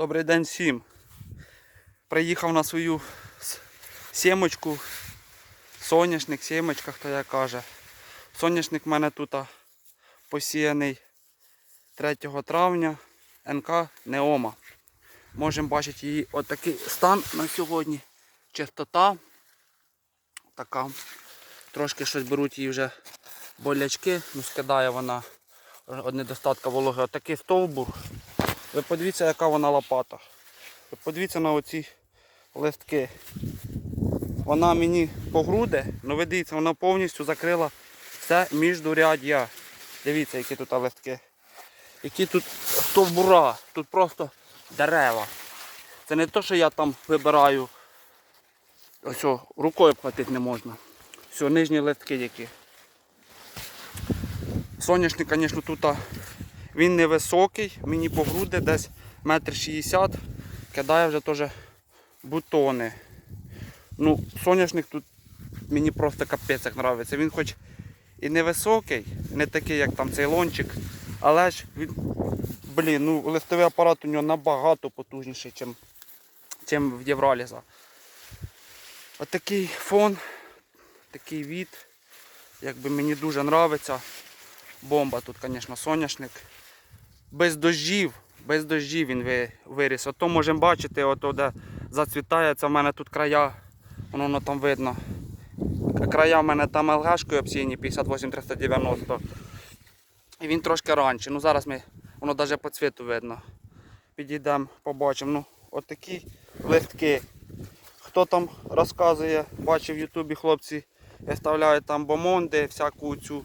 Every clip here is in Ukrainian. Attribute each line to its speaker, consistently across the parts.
Speaker 1: Добрий день всім. Приїхав на свою сімочку. Соняшник, сімочка, хто як каже. Соняшник в мене тут посіяний 3 травня. НК Неома. Можемо бачити її отакий стан на сьогодні. Чистота. Така. Трошки щось беруть її вже болячки, ну скидає вона від недостатка вологи. Отакий стовбур. Ви подивіться, яка вона лопата. Ви подивіться на оці листки. Вона мені по груди, ну ви дивіться, вона повністю закрила все міждуряддя. Дивіться, які тут листки. Які тут стовбура, тут просто дерева. Це не те, що я там вибираю. Ось рукою обхватити не можна. Все, нижні листки які. Соняшник, звісно, тут він невисокий, мені по груди десь метр шістдесят. Кидає вже теж бутони. Ну, соняшник тут мені просто капець як подобається. Він хоч і невисокий, не такий, як там цей лончик, але ж він, блін, ну листовий апарат у нього набагато потужніший, ніж чим в Євроліза. Отакий фон, такий від, якби мені дуже подобається. Бомба тут, звісно, соняшник. Без дождів, без дождів він виріс. Ото можемо бачити, ото де зацвітає, це в мене тут края, воно, воно там видно. Края в мене там ЛГшкою обсіяні 58390. І він трошки раніше. Ну зараз ми, воно навіть по цвіту видно. Підійдемо, побачимо. Ну, от такі листки. Хто там розказує, бачив в Ютубі хлопці, виставляють там бомонди, всяку цю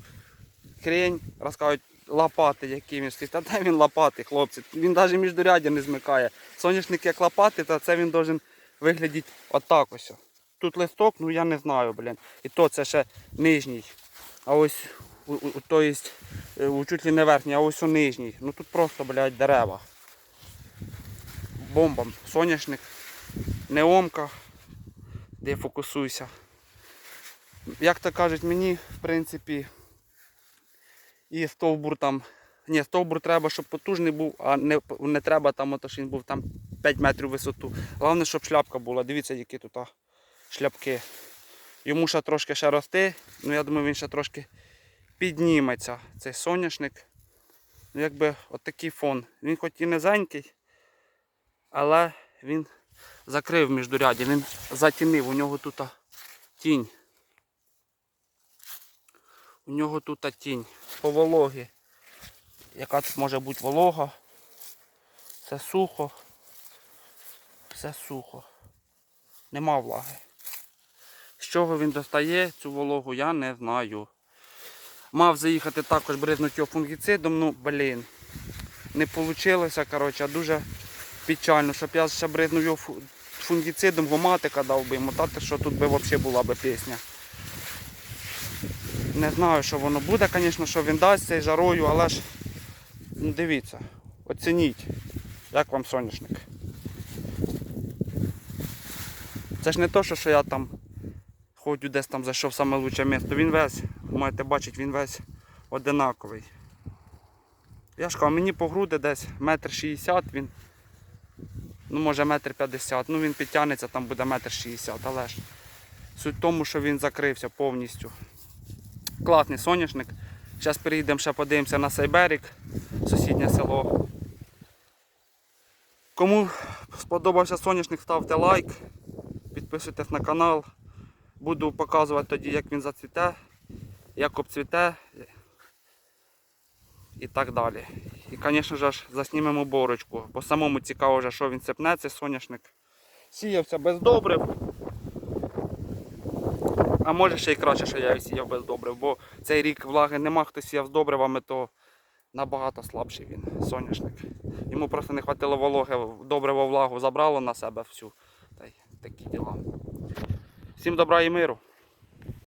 Speaker 1: хрень, розказують лопати, стоїть. Та де він лопати, хлопці? Він навіть міждуряддя не змикає. Соняшник як лопати, то це він должен виглядати отак ось. Тут листок, ну я не знаю, блін. І то це ще нижній. А ось то есть, е, чуть ли не верхній, а ось у нижній. Ну тут просто, блядь, дерева. Бомба, соняшник, неомка, де фокусуйся. Як то кажуть, мені, в принципі, і стовбур там. Ні, стовбур треба, щоб потужний був, а не, не треба там, ото, що він був там 5 метрів висоту. Головне, щоб шляпка була. Дивіться, які тут шляпки. Йому ще трошки ще рости, ну я думаю, він ще трошки підніметься. Цей соняшник. Ну, якби от фон. Він хоч і низенький, але він закрив міждуряддя, він затінив, у нього тут тінь. У нього тут тінь по вологі. Яка тут може бути волога? Все сухо. Все сухо. Нема влаги. З чого він достає цю вологу, я не знаю. Мав заїхати також бризнути його фунгіцидом, ну блін. Не вийшло, коротше, дуже печально, щоб я ще бризнув його фу- фунгіцидом, гоматика дав би йому, та що тут би взагалі була би пісня. Не знаю, що воно буде, звісно, що він дасть цей жарою, але ж ну, дивіться, оцініть, як вам соняшник. Це ж не то, що, я там ходжу десь там зайшов саме лучше місто. Він весь, маєте бачити, він весь одинаковий. Я ж кажу, мені по груди десь метр шістдесят, він, ну може метр п'ятдесят, ну він підтягнеться, там буде метр шістдесят, але ж суть в тому, що він закрився повністю. Класний соняшник. Зараз перейдемо ще подивимося на Сайберік, сусіднє село. Кому сподобався соняшник, ставте лайк, підписуйтесь на канал. Буду показувати тоді, як він зацвіте, як обцвіте і так далі. І, звісно ж, заснімемо борочку. Бо самому цікаво, що він цепне, цей соняшник. Сіявся без добрив. А може ще й краще, що я сіяв без добрив, бо цей рік влаги нема, хто сіяв з добривами, то набагато слабший він, соняшник. Йому просто не хватило вологи, добриво влагу забрало на себе всю. Та й такі діла. Всім добра і миру.